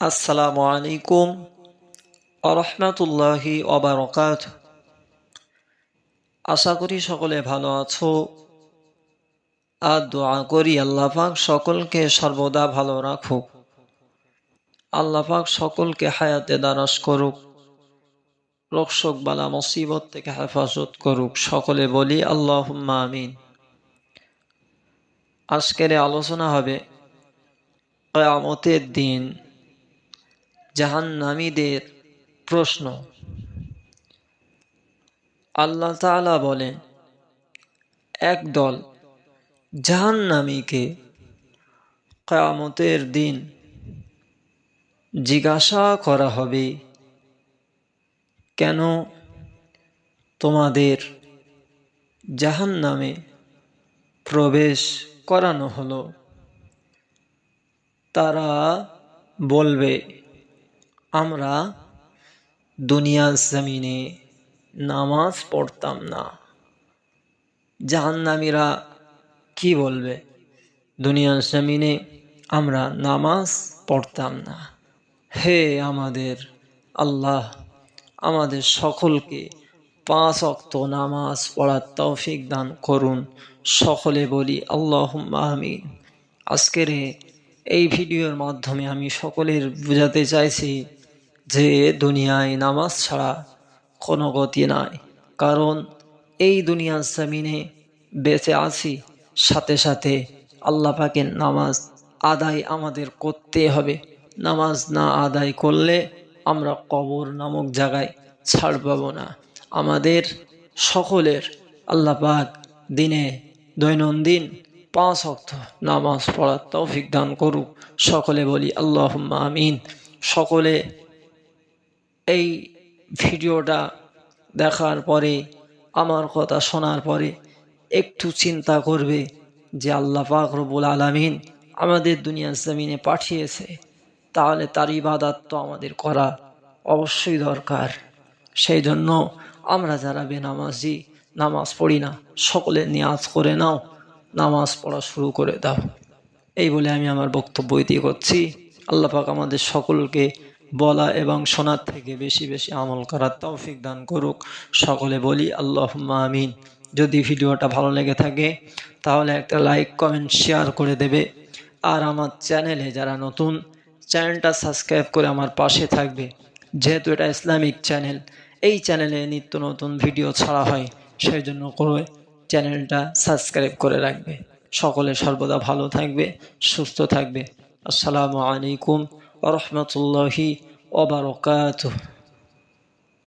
আসসালামু আলাইকুম আরহামতুল্লাহি অবরকাত আশা করি সকলে ভালো আছো আর দোয়া করি আল্লাহ পাক সকলকে সর্বদা ভালো রাখুক। আল্লাহ পাক সকলকে হায়াতে দারাজ করুক রক্ষক বালা মুসিবত থেকে হেফাজত করুক, সকলে বলি আল্লাহ আমিন। আজকের আলোচনা হবে কেয়ামতের দিন জাহান্নামীদের প্রশ্ন। আল্লাহ তাআলা বলেন একদল জাহান্নামীকে কেয়ামতের দিন জিজ্ঞাসা করা হবে, কেন তোমাদের জাহান্নামে প্রবেশ করানো হলো? তারা বলবে আমরা দুনিয়ার জমিনে নামাজ পড়তাম না। জাহান্নামীরা কি বলবে? দুনিয়ার জমিনে আমরা নামাজ পড়তাম না। হে আমাদের আল্লাহ, আমাদের সকলকে পাঁচ অক্ত নামাজ পড়ার তৌফিক দান করুন। সকলে বলি আল্লাহ আমিন। আজকের এই ভিডিওর মাধ্যমে আমি সকলের বোঝাতে চাইছি যে দুনিয়ায় নামাজ ছাড়া কোনো গতি নাই। কারণ এই দুনিয়ার জমিনে বেঁচে আছি, সাথে সাথে আল্লাহ পাকের নামাজ আদায় আমাদের করতে হবে। নামাজ না আদায় করলে আমরা কবর নামক জায়গায় ছাড় পাব না। আমাদের সকলের আল্লাহ পাক দিনে দৈনন্দিন পাঁচ অর্থ নামাজ পড়ার তৌফিক দান করুক। সকলে বলি আল্লাহ আমিন। সকলে এই ভিডিওটা দেখার পরে, আমার কথা শোনার পরে একটু চিন্তা করবে যে আল্লাহ পাক রবুল আলমিন আমাদের দুনিয়ার জমিনে পাঠিয়েছে, তাহলে তার ইবাদাত তো আমাদের করা অবশ্যই দরকার। সেই জন্য আমরা যারা বেনামাজি নামাজ পড়ি না, সকলে নিয়াজ করে নাও, নামাজ পড়া শুরু করে দাও। এই বলে আমি আমার বক্তব্য ইতি করছি। আল্লাহ পাক আমাদের সকলকে বলা এবং শোনার থেকে বেশি বেশি আমল করার তৌফিক দান করুক। সকলে বলি আল্লাহ আমিন। যদি ভিডিওটা ভালো লেগে থাকে, তাহলে একটা লাইক, কমেন্ট, শেয়ার করে দেবে। আর আমার চ্যানেলে যারা নতুন, চ্যানেলটা সাবস্ক্রাইব করে আমার পাশে থাকবে। যেহেতু এটা ইসলামিক চ্যানেল, এই চ্যানেলে নিত্য নতুন ভিডিও ছাড়া হয় সেই জন্য করে চ্যানেলটা সাবস্ক্রাইব করে রাখবে। সকলে সর্বদা ভালো থাকবে, সুস্থ থাকবে। আসসালামু আলাইকুম। ورحمة الله وبركاته.